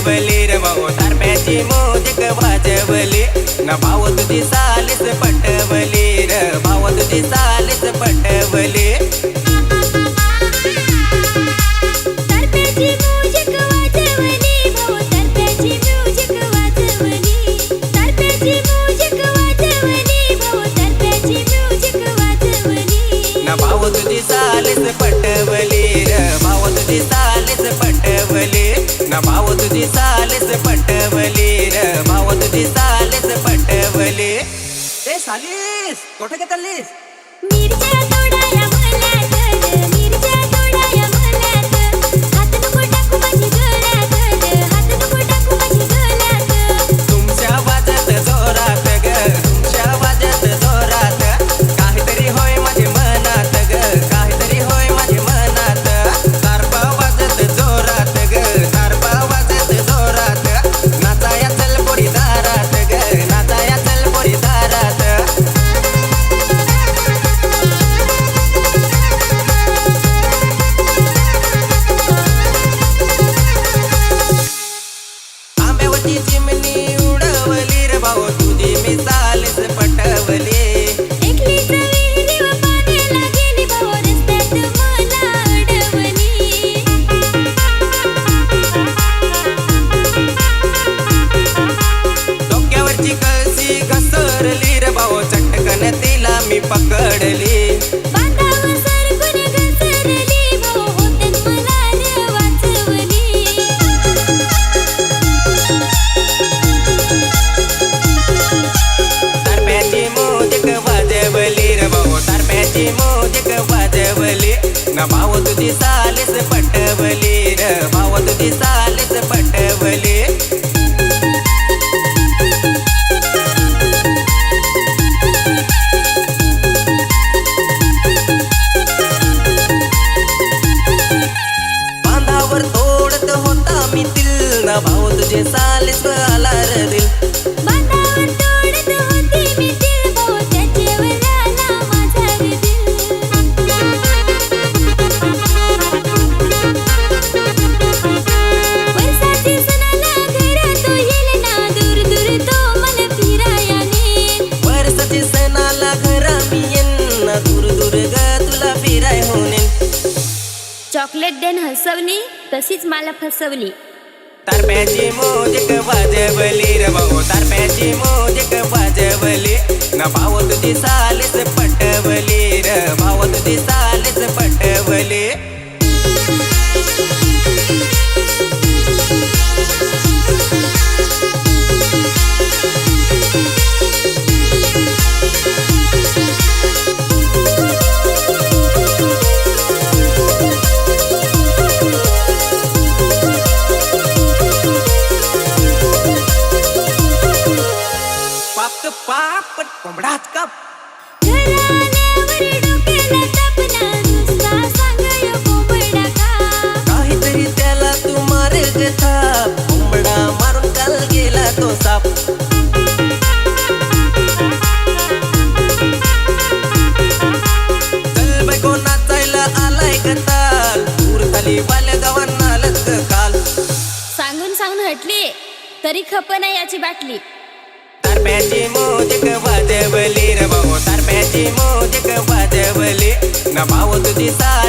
वाजवली रे भाऊ तारप्याची मोजिक वाजवली. न भाऊ तुझी सालीस पटवली र. भाऊ तुझी सालीस पटवली. न भाऊ तुझी सालीस पटवली. ए सालीस कुठे काय चाललीस मिरच्या तिला मी पकडली. तारप्याची मोजिक वाजवली रे भाऊ तारप्याची मोजिक वाजवली. न भाऊ तुझी सालीस पटवली रे भाऊ तुझी सालीस पटवली. चॉकलेट देन हसवली तशीच मला फसवली. तारप्याची मोजिक वाजवली रे भाऊ तारप्याची मोजिक वाजवली. ना भाऊ तुझी सालीस पाप कोंबडाच काप. काहीतरी त्याला तू मारेल ग थाप. कोंबडा मारून काल गेला तो साप. चल बायको नाचायला आलाय दूर काल सांगून सांगून हटली तरी खप नाही याची बाटली. तारप्याची वाजवली. रे भाऊ तारप्याची मोजिक वाजवली